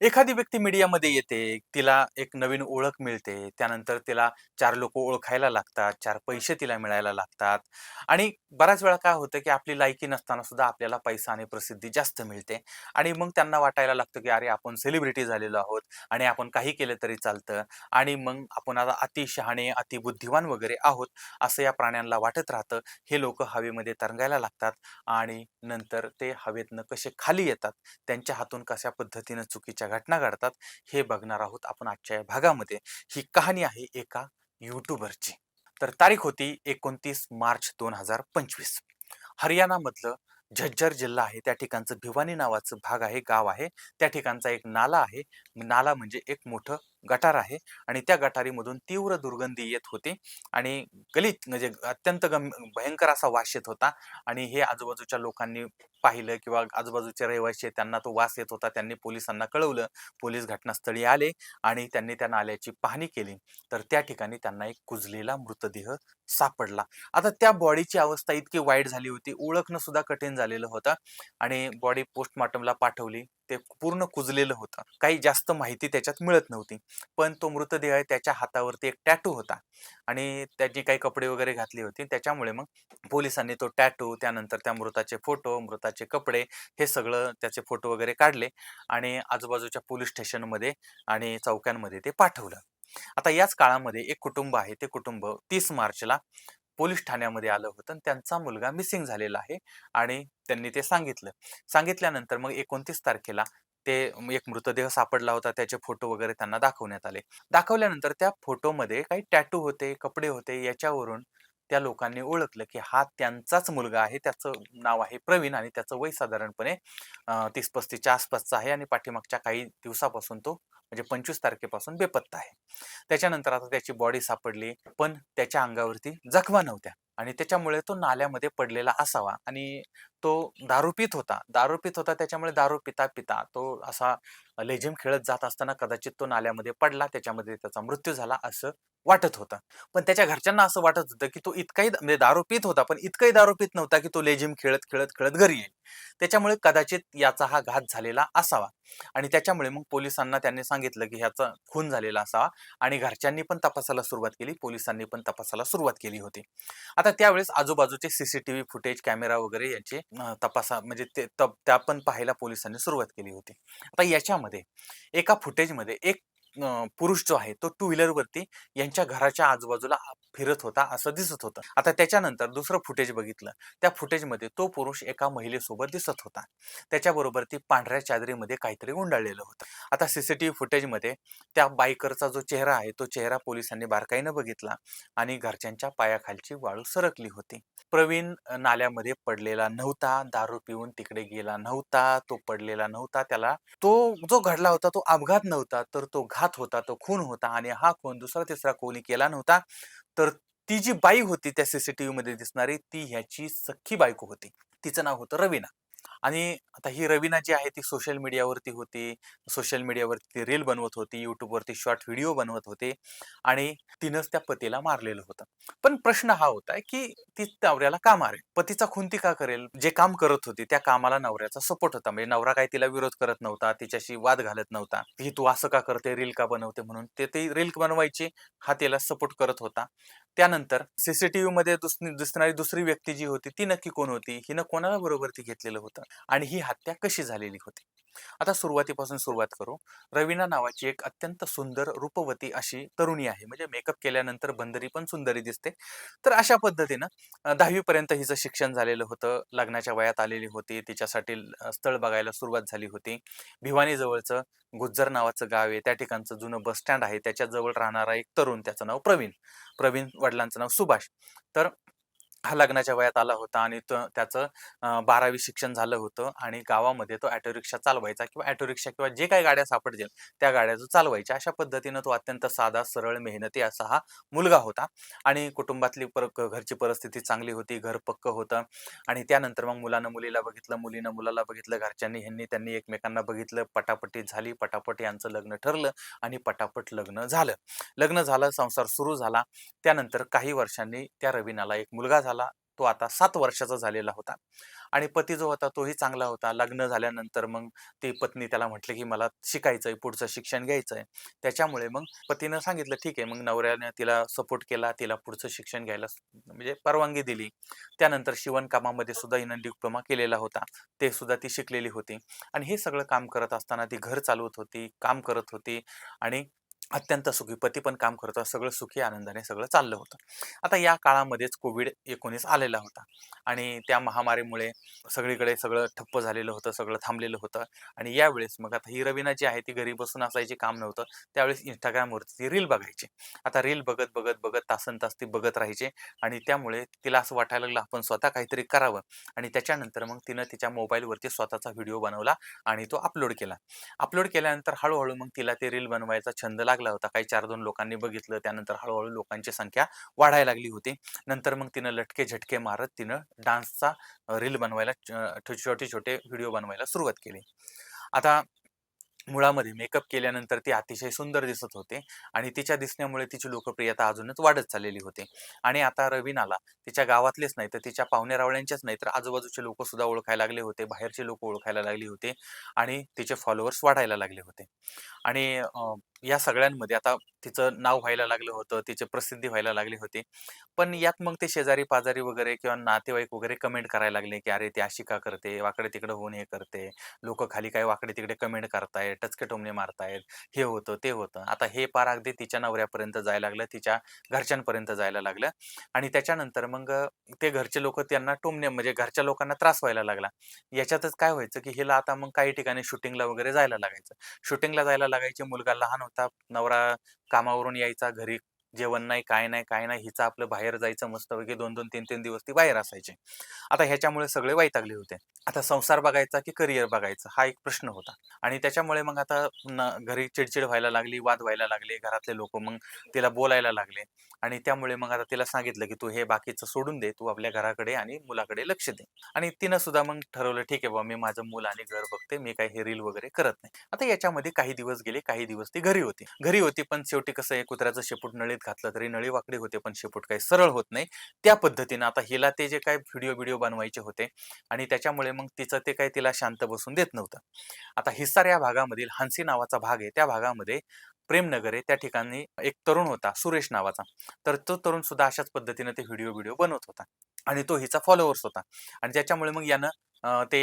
एखादी व्यक्ती मीडियामध्ये येते, तिला एक नवीन ओळख मिळते. त्यानंतर तिला चार लोक ओळखायला लागतात, चार पैसे तिला मिळायला लागतात आणि बऱ्याच वेळा काय होतं, की आपली लायकी नसताना सुद्धा आपल्याला पैसा आणि प्रसिद्धी जास्त मिळते आणि मग त्यांना वाटायला लागतं, की अरे आपण सेलिब्रिटी झालेलो आहोत आणि आपण काही केलं तरी चालतं आणि मग आपण आता अति शहाणे, अति वगैरे आहोत, असं या प्राण्यांना वाटत राहतं. हे लोक हवेमध्ये तरंगायला लागतात आणि नंतर ते हवेतनं कसे खाली येतात, त्यांच्या हातून कशा पद्धतीनं चुकीच्या घटना घडतात, हे बघणार आहोत आपण आजच्या या भागामध्ये. ही कहाणी आहे एका युट्यूबरची तर तारीख होती 29 मार्च 2025. हरियाणामधलं झज्जर जिल्हा आहे. त्या ठिकाणचं भिवानी नावाचं भाग आहे, गाव आहे. त्या ठिकाणचा एक नाला आहे. नाला म्हणजे एक मोठं गटार आहे आणि त्या गटारीमधून तीव्र दुर्गंधी येत होती आणि गलित म्हणजे अत्यंत गं भयंकर असा वास येत होता आणि हे आजूबाजूच्या लोकांनी पाहिलं किंवा आजूबाजूचे रहिवासी त्यांना तो वास येत होता. त्यांनी पोलिसांना कळवलं. पोलीस घटनास्थळी आले आणि त्यांनी त्या नाल्याची पाहणी केली. तर त्या ठिकाणी त्यांना एक कुजलेला मृतदेह सापडला. आता त्या बॉडीची अवस्था इतकी वाईट झाली होती, ओळखणं सुद्धा कठीण झालेलं होतं आणि बॉडी पोस्टमॉर्टमला पाठवली. ते पूर्ण कुजलेलं होतं. काही जास्त माहिती त्याच्यात मिळत नव्हती. पण तो मृतदेह आहे त्याच्या हातावरती एक टॅटू होता आणि त्याची काही कपडे वगैरे घातली होती. त्याच्यामुळे मग पोलिसांनी तो टॅटू, त्यानंतर त्या मृताचे फोटो, मृताचे कपडे हे सगळं त्याचे फोटो वगैरे काढले आणि आजूबाजूच्या पोलीस स्टेशनमध्ये आणि चौक्यांमध्ये ते पाठवलं. आता याच काळामध्ये एक कुटुंब आहे. ते कुटुंब तीस मार्चला पोलीस ठाण्यामध्ये आलं होतं आणि त्यांचा मुलगा मिसिंग झालेला आहे आणि त्यांनी ते सांगितलं. सांगितल्यानंतर मग 29 तारखेला ते एक मृतदेह सापडला होता. त्याचे फोटो वगैरे त्यांना दाखवण्यात आले. दाखवल्यानंतर त्या फोटोमध्ये काही टॅटू होते, कपडे होते. याच्यावरून त्या लोकांनी ओळखलं, की हा त्यांचाच मुलगा आहे. त्याचं नाव आहे प्रवीण आणि त्याचं वय साधारणपणे तीस पस्तीसच्या आसपासचं आहे आणि पाठीमागच्या काही दिवसापासून तो म्हणजे 25 तारखेपासून बेपत्ता आहे. त्याच्यानंतर आता त्याची बॉडी सापडली, पण त्याच्या अंगावरती जखमा नव्हत्या आणि त्याच्यामुळे तो नाल्यामध्ये पडलेला असावा आणि तो दारू पीत होता. दारू पीत होता त्याच्यामुळे दारू पिता-पिता तो असा लेझिम खेळत जात असताना कदाचित तो नाल्यामध्ये पडला. त्याच्यामध्ये त्याचा मृत्यू झाला असं वाटत होतं. पण त्याच्या घरच्यांना असं वाटत होतं, की तो इतकाही म्हणजे दारू पीत होता, पण इतकाही दारू पीत नव्हता, की तो लेझिम खेळत, खेळत, खेळत घरी येईल. त्याच्यामुळे कदाचित याचा हा घात झालेला असावा आणि त्याच्यामुळे मग पोलिसांना त्यांनी सांगितलं, की ह्याचा खून झालेला असावा आणि घरच्यांनी पण तपासाला सुरुवात केली. पोलिसांनी पण तपासाला सुरुवात केली होती. आता त्यावेळेस आजूबाजूचे सीसीटीव्ही फुटेज, कॅमेरा वगैरे यांचे तपासा म्हणजे ते तप त्या पण पाहायला पोलिसांनी सुरुवात केली होती. आता याच्यामध्ये एका फुटेजमध्ये एक अ, पुरुष जो आहे तो टू व्हीलरवरती यांच्या घराच्या आजूबाजूला फिरत होता असं दिसत होतं. आता त्याच्यानंतर दुसरं फुटेज बघितलं. त्या फुटेजमध्ये तो पुरुष एका महिलेसोबत दिसत होता. त्याच्याबरोबर ती पांढऱ्या चादरीमध्ये काहीतरी गुंडाळलेलं होतं. आता सीसीटीव्ही फुटेजमध्ये त्या बायकरचा जो चेहरा आहे, तो चेहरा पोलिसांनी बारकाईनं बघितला आणि घरच्यांच्या पायाखालची वाळू सरकली होती. प्रवीण अ, नाल्यामध्ये पडलेला नव्हता. दारू पिऊन तिकडे गेला नव्हता. तो पडलेला नव्हता. त्याला तो जो घडला होता तो अपघात नव्हता, तर तो घात होता, तो खून होता आणि हा खून दुसरा-तिसरा कोणी केला नव्हता. तर ती जी बाई होती त्या सीसीटीव्हीमध्ये दिसणारी, ती ह्याची सख्खी बायको होती. तिचं नाव होतं रवीना आणि आता ही रवीना जी आहे ती सोशल मीडियावरती होती. सोशल मीडियावरती रील बनवत होती. युट्यूबवरती शॉर्ट व्हिडिओ बनवत होते आणि तिनंच त्या पतीला मारलेलं होतं. पण प्रश्न हा होता, की ती नवऱ्याला का मारेल? पतीचा खुंती का करेल? जे काम करत होती त्या कामाला नवऱ्याचा सपोर्ट होता. म्हणजे नवरा काही तिला विरोध करत नव्हता. तिच्याशी वाद घालत नव्हता, ही तू असं का करते? रील का बनवते? म्हणून. ते ती रील बनवायची. हा तिला सपोर्ट करत होता. त्यानंतर सीसीटीव्हीमध्ये दुस दिसणारी दुसरी व्यक्ती जी होती ती नक्की कोण होती? हिनं कोणाला बरोबरती घेतलेलं होतं? आणि ही हत्या कशी झालेली होती? आता सुरुवातीपासून सुरुवात करू. रवीना नावाची एक अत्यंत सुंदर रूपवती अशी तरुणी आहे. म्हणजे मेकअप केल्यानंतर बंदरी पण सुंदरी दिसते. तर अशा पद्धतीनं अ, 10वी पर्यंत हिचं शिक्षण झालेलं होतं. लग्नाच्या वयात आलेली होती. तिच्यासाठी स्थळ बघायला सुरुवात झाली होती. भिवानी जवळचं गुज्जर नावाचं गाव आहे. त्या ठिकाणचं जुनं बस स्टँड आहे. त्याच्याजवळ राहणारा एक तरुण त्याचं नाव प्रवीण. प्रवीण वडिलांचं नाव सुभाष. तर हा लग्नाच्या वयात आला होता आणि त त्याचं बारावी शिक्षण झालं होतं आणि गावामध्ये तो ऑटो रिक्षा चालवायचा किंवा ऑटो रिक्षा किंवा जे काही गाड्या सापडतील त्या गाड्या तो चालवायच्या. अशा पद्धतीनं तो अत्यंत साधा, सरळ, मेहनती असा हा मुलगा होता आणि कुटुंबातली पर घरची परिस्थिती चांगली होती. घर पक्कं होतं आणि त्यानंतर मग मुलानं मुलीला बघितलं, मुलीनं मुलाला बघितलं. घरच्यांनी ह्यांनी त्यांनी एकमेकांना बघितलं. पटापटी झाली. पटापट यांचं लग्न ठरलं आणि पटापट लग्न झालं. लग्न झालं, संसार सुरू झाला. त्यानंतर काही वर्षांनी त्या रवीनाला एक मुलगा झाला. तो आता सात वर्षाचा झालेला होता. आणि पती जो होता तोही चांगला होता. लग्न झाल्यानंतर मग ती पत्नी त्याला म्हटले की मला शिकायचंय पुढचं शिक्षण घ्यायचंय. त्याच्यामुळे मग पतीनं सांगितलं ठीक आहे. मग नवऱ्याने तिला सपोर्ट केला तिला पुढचं शिक्षण घ्यायला म्हणजे परवानगी दिली. त्यानंतर शिवणकामामध्ये सुद्धा हिनं डिप्लोमा केलेला होता. ते सुद्धा ती शिकलेली होती. आणि हे सगळं काम करत असताना ती घर चालवत होती काम करत होती. आणि अत्यंत सुखी पती पण काम करत सगळं सुखी आनंदाने सगळं चाललं होतं. आता या काळामध्येच कोविड एकोणीस आलेला होता. आणि त्या महामारीमुळे सगळीकडे सगळं ठप्प झालेलं होतं सगळं थांबलेलं होतं. आणि यावेळेस मग आता ही रवीना जी आहे ती घरी बसून असायची काम नव्हतं. त्यावेळेस इंस्टाग्रामवरती ती रील बघायची. आता रील बघत बघत बघत तासन तास ती बघत राहायचे. आणि त्यामुळे तिला असं वाटायला लागलं आपण स्वतः काहीतरी करावं. आणि त्याच्यानंतर मग तिनं तिच्या मोबाईलवरती स्वतःचा व्हिडिओ बनवला आणि तो अपलोड केला. अपलोड केल्यानंतर हळूहळू मग तिला ते रील बनवायचा छंद लागला. होता. काही चार दोन लोकांनी बघितलं त्यानंतर हळूहळू लोकांची संख्या वाढायला लागली होती. नंतर मग तिनं लटके झटके मारत तिनं डान्सचा रील बनवायला छोटे छोटे व्हिडिओ बनवायला सुरुवात केली. आता मुळामध्ये मेकअप केल्यानंतर ती अतिशय सुंदर दिसत होते आणि तिच्या दिसण्यामुळे तिची लोकप्रियता अजूनच वाढत चाललेली होती. आणि आता रवीनाला तिच्या गावातलेच नाही तर तिच्या पाहुण्यारावळ्यांचेच नाही तर आजूबाजूचे लोक सुद्धा ओळखायला लागले होते. बाहेरचे लोक ओळखायला लागले होते आणि तिचे फॉलोअर्स वाढायला लागले होते. आणि या सगळ्यांमध्ये आता तिचं नाव व्हायला लागलं होतं तिची प्रसिद्धी व्हायला लागली होती. पण यात मग ते शेजारी पाजारी वगैरे किंवा नातेवाईक वगैरे कमेंट करायला लागले की अरे ती अशी का करते? वाकडे तिकडे होऊन हे करते. लोक खाली काय वाकडे तिकडे कमेंट करतायत टचके टोमणे मारतायत हे होतं ते होतं. आता हे पार अगदी तिच्या नवऱ्यापर्यंत जायला लागलं तिच्या घरच्यांपर्यंत जायला लागलं. आणि त्याच्यानंतर मग ते घरचे लोक त्यांना टोमणे म्हणजे घरच्या लोकांना त्रास व्हायला लागला. याच्यातच काय व्हायचं की हिला आता मग काही ठिकाणी शूटिंगला वगैरे जायला लागायचं. शूटिंगला जायला लागायचे मुलगा लहान होता नवरा कामावरून यायचा घरी जेवण नाही काय नाही काय नाही हिचं आपलं बाहेर जायचं मस्तपैकी दोन दोन तीन तीन दिवस ती बाहेर असायचे. आता ह्याच्यामुळे सगळे वैतागले होते. आता संसार बघायचा की करिअर बघायचं हा एक प्रश्न होता. आणि त्याच्यामुळे मग आता घरी चिडचिड व्हायला लागली वाद व्हायला लागले घरातले लोक मग तिला बोलायला लागले. आणि त्यामुळे मग आता तिला सांगितलं की तू हे बाकीचं सोडून दे तू आपल्या घराकडे आणि मुलाकडे लक्ष दे. आणि तिनं सुद्धा मग ठरवलं ठीक आहे बाबा मी माझं मूल आणि घर बघते मी काही हे रील वगैरे करत नाही. आता याच्यामध्ये काही दिवस गेले काही दिवस ती घरी होती. घरी होती पण शेवटी कसं आहे कुत्र्याचं शेपूट नळीत घातलं तरी नळी वाकडी होते पण शेपूट काही सरळ होत नाही. त्या पद्धतीनं आता हिला ते जे काय व्हिडिओ व्हिडिओ बनवायचे होते आणि त्याच्यामुळे मग तिचं ते काही तिला शांत बसून देत नव्हतं. आता हिस्सार या भागामधील हान्सी नावाचा भाग आहे. त्या भागामध्ये प्रेमनगर आहे. त्या ठिकाणी एक तरुण होता सुरेश नावाचा. तर तो तरुण सुद्धा अशाच पद्धतीनं ते व्हिडिओ व्हिडिओ बनवत होता आणि तो हिचा फॉलोअर्स होता. आणि त्याच्यामुळे मग यानं ते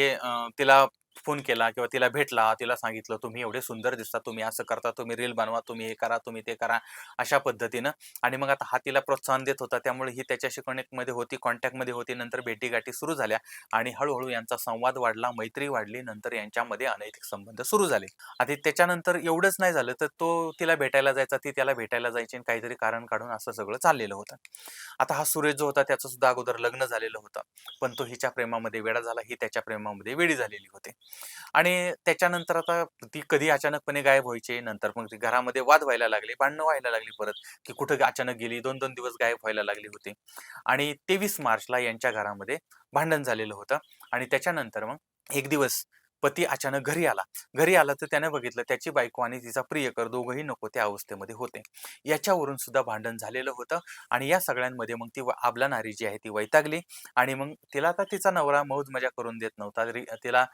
तिला फोन केला किंवा तिला भेटला तिला सांगितलं तुम्ही एवढे सुंदर दिसता तुम्ही असं करता तुम्ही रील बनवा तुम्ही हे करा तुम्ही ते करा अशा पद्धतीनं. आणि मग आता हा तिला प्रोत्साहन देत होता त्यामुळे ही त्याच्याशी कनेक्टमध्ये होती कॉन्टॅक्टमध्ये होती नंतर भेटीगाठी सुरू झाल्या आणि हळूहळू यांचा संवाद वाढला मैत्री वाढली नंतर यांच्यामध्ये अनैतिक संबंध सुरू झाले. आणि त्याच्यानंतर एवढंच नाही झालं तर तो तिला भेटायला जायचा ती त्याला भेटायला जायची आणि काहीतरी कारण काढून असं सगळं चाललेलं होतं. आता हा सुरेश जो होता त्याचं सुद्धा अगोदर लग्न झालेलं होतं. पण तो हिच्या प्रेमामध्ये वेळा झाला ही त्याच्या प्रेमामध्ये वेळी झालेली होती. आणि त्याच्यानंतर आता ती कधी अचानकपणे गायब व्हायची नंतर मग ती घरामध्ये वाद व्हायला लागले भांडणं व्हायला लागली परत की कुठं अचानक गेली दोन दोन दिवस गायब व्हायला लागली होती. आणि तेवीस मार्चला यांच्या घरामध्ये भांडण झालेलं होतं आणि त्याच्यानंतर मग एक दिवस पती अचानक घरी आला. घरी आला तर त्याने बघितलं त्याची बायको आणि तिचा प्रियकर दोघंही नको त्या अवस्थेमध्ये होते. याच्यावरून सुद्धा भांडण झालेलं होतं आणि या सगळ्यांमध्ये मग ती व- आबला नारी जी आहे ती वैतागली आणि मग तिला आता तिचा नवरा मौज मजा करून देत नव्हता. तिला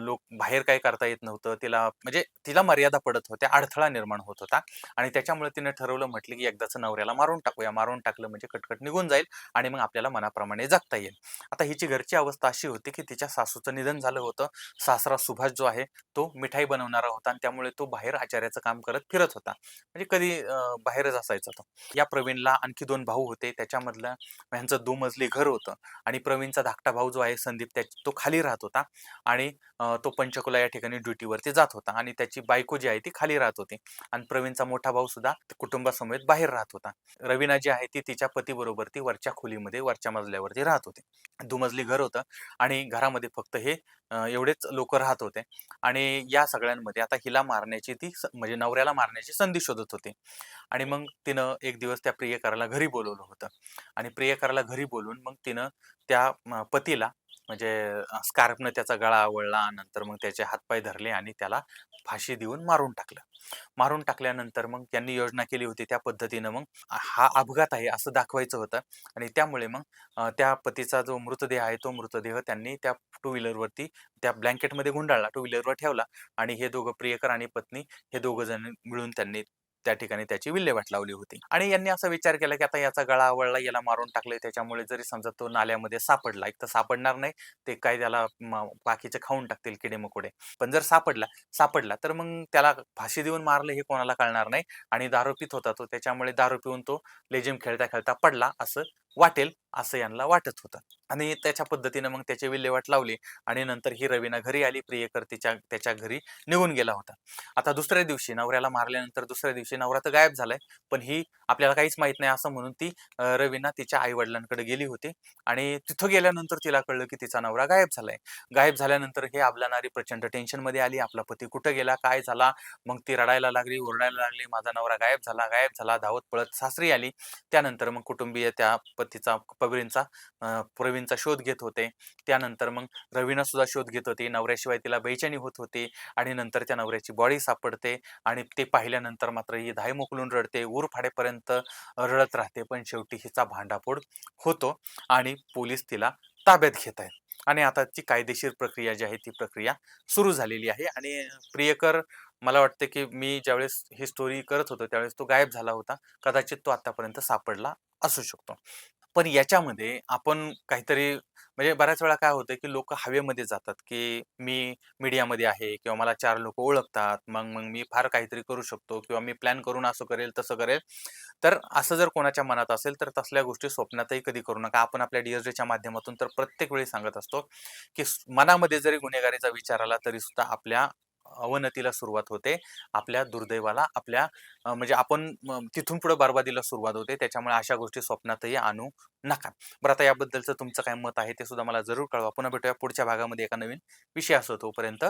लोक बाहेर काय करता येत नव्हतं. तिला म्हणजे तिला मर्यादा पडत होत्या. अडथळा निर्माण होत होता आणि त्याच्यामुळे तिने ठरवलं म्हटलं की एकदाचं नवऱ्याला मारून टाकूया. मारून टाकलं म्हणजे कटकट निघून जाईल आणि मग आपल्याला मनाप्रमाणे जगता येईल. आता हिची घरची अवस्था अशी होती की तिच्या सासूचं निधन झालं होतं. सासरा सुभाष जो आहे तो मिठाई बनवणारा होता आणि त्यामुळे तो बाहेर आचार्याचं काम करत फिरत होता. म्हणजे कधी बाहेरच असायचा तो. या प्रवीणला आणखी दोन भाऊ होते. त्याच्यामधलं यांचं दुमजली घर होतं आणि प्रवीणचा धाकटा भाऊ जो आहे संदीप त्या तो खाली राहत होता आणि तो पंचकुला या ठिकाणी ड्युटीवरती जात होता आणि त्याची बायको जी आहे ती खाली राहत होती आणि प्रवीणचा मोठा भाऊ सुद्धा कुटुंबासमेत बाहेर राहत होता. रवीना जी आहे ती तिच्या पतीबरोबर ती वरच्या खोलीमध्ये वरच्या मजल्यावरती राहत होते. दुमजली घर होतं आणि घरामध्ये फक्त हे एवढेच लोक राहत होते. आणि या सगळ्यांमध्ये आता हिला मारण्याची ती स- म्हणजे नवऱ्याला मारण्याची संधी शोधत होती. आणि मग तिनं एक दिवस त्या प्रियकराला घरी बोलवलं होतं. आणि प्रियकराला घरी बोलवून मग तिनं त्या पतीला म्हणजे स्कार्फनं त्याचा गळा आवळला. नंतर मग त्याचे हातपाय धरले आणि त्याला फाशी देऊन मारून टाकलं. मारून टाकल्यानंतर मग त्यांनी योजना केली होती त्या पद्धतीनं मग हा अपघात आहे असं दाखवायचं होतं आणि त्यामुळे मग त्या पतीचा जो मृतदेह आहे तो मृतदेह त्यांनी त्या टू व्हीलरवरती त्या ब्लँकेटमध्ये गुंडाळला, टू व्हीलरवर ठेवला आणि हे दोघं प्रियकर आणि पत्नी हे दोघं जण मिळून त्यांनी त्या ठिकाणी त्याची विल्हेवाट लावली होती. आणि यांनी असा विचार केला, की आता याचा गळा आवळला, याला मारून टाकलंय त्याच्यामुळे जरी समजा तो नाल्यामध्ये सापडला, एक तर सापडणार नाही, ते काय त्याला बाकीचे खाऊन टाकतील किडे-मकोडे. पण जर सापडला सापडला तर मग त्याला फाशी देऊन मारलं हे कोणाला कळणार नाही आणि दारू पित होता तो त्याच्यामुळे दारू पिऊन तो लेजिम खेळता-खेळता पडला असं वाटेल, असं यांना वाटत होतं. आणि त्याच्या पद्धतीनं मग त्याची विल्हेवाट लावली आणि नंतर ही रवीना घरी आली. प्रियकर तिच्या त्याच्या घरी निघून गेला होता. आता दुसऱ्या दिवशी नवऱ्याला मारल्यानंतर दुसऱ्या दिवशी नवरा तर गायब झालाय. पण ही आपल्याला काहीच माहीत नाही असं म्हणून ती रवीना तिच्या आई-वडिलांकडे गेली होती आणि तिथं गेल्यानंतर तिला कळलं, की तिचा नवरा गायब झालाय. गायब झाल्यानंतर हे अबला नारी प्रचंड टेन्शनमध्ये आली. आपला पती कुठं गेला? काय झाला? मग ती रडायला लागली, ओरडायला लागली, माझा नवरा गायब झाला, गायब झाला. धावत पळत सासरी आली. त्यानंतर मग कुटुंबीय त्या पतीचा प्रवीणचा अ, प्रवीणचा शोध घेत होते. त्यानंतर मग रवीना सुद्धा शोध घेत होती. नवऱ्याशिवाय तिला बेचैनी होत होती आणि नंतर त्या नवऱ्याची बॉडी सापडते आणि ते पाहिल्यानंतर मात्र ही धाय मोकलून रडते. ऊर फाडेपर्यंत रडत राहते. पण शेवटी हिचा भांडाफोड होतो आणि पोलीस तिला ताब्यात घेत आहेत. आणि आता ती कायदेशीर प्रक्रिया जी आहे ती प्रक्रिया सुरू झालेली आहे आणि प्रियकर मला वाटतं, की मी ज्यावेळेस ही स्टोरी करत होतो त्यावेळेस तो गायब झाला होता. कदाचित तो आत्तापर्यंत सापडला असू शकतो. पण याच्यामध्ये आपण काहीतरी म्हणजे बऱ्याच वेळा काय होतं, की लोकं हवेमध्ये जातात, की मी मीडियामध्ये आहे किंवा मला 4 लोकं ओळखतात. मग मग मी फार काहीतरी करू शकतो किंवा मी प्लॅन करून असं करेल, तसं करेल. तर असं जर कोणाच्या मनात असेल तर तसल्या गोष्टी स्वप्नातही कधी करू नका. आपण आपल्या डी-एस-डीच्या माध्यमातून तर प्रत्येक वेळी सांगत असतो, की स मनामध्ये जरी गुन्हेगारीचा विचार आला तरीसुद्धा आपल्या अवनतीला सुरुवात होते. आपल्या दुर्दैवाला आपल्या म्हणजे आपण तिथून पुढे बरबादीला सुरुवात होते. त्याच्यामुळे अशा गोष्टी स्वप्नातही आणू नका. बरं आता याबद्दलचं तुमचं काय मत आहे ते सुद्धा मला जरूर कळवा. पुन्हा भेटूया पुढच्या भागामध्ये एका नवीन विषयासह. तोपर्यंत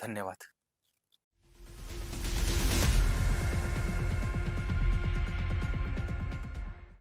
धन्यवाद.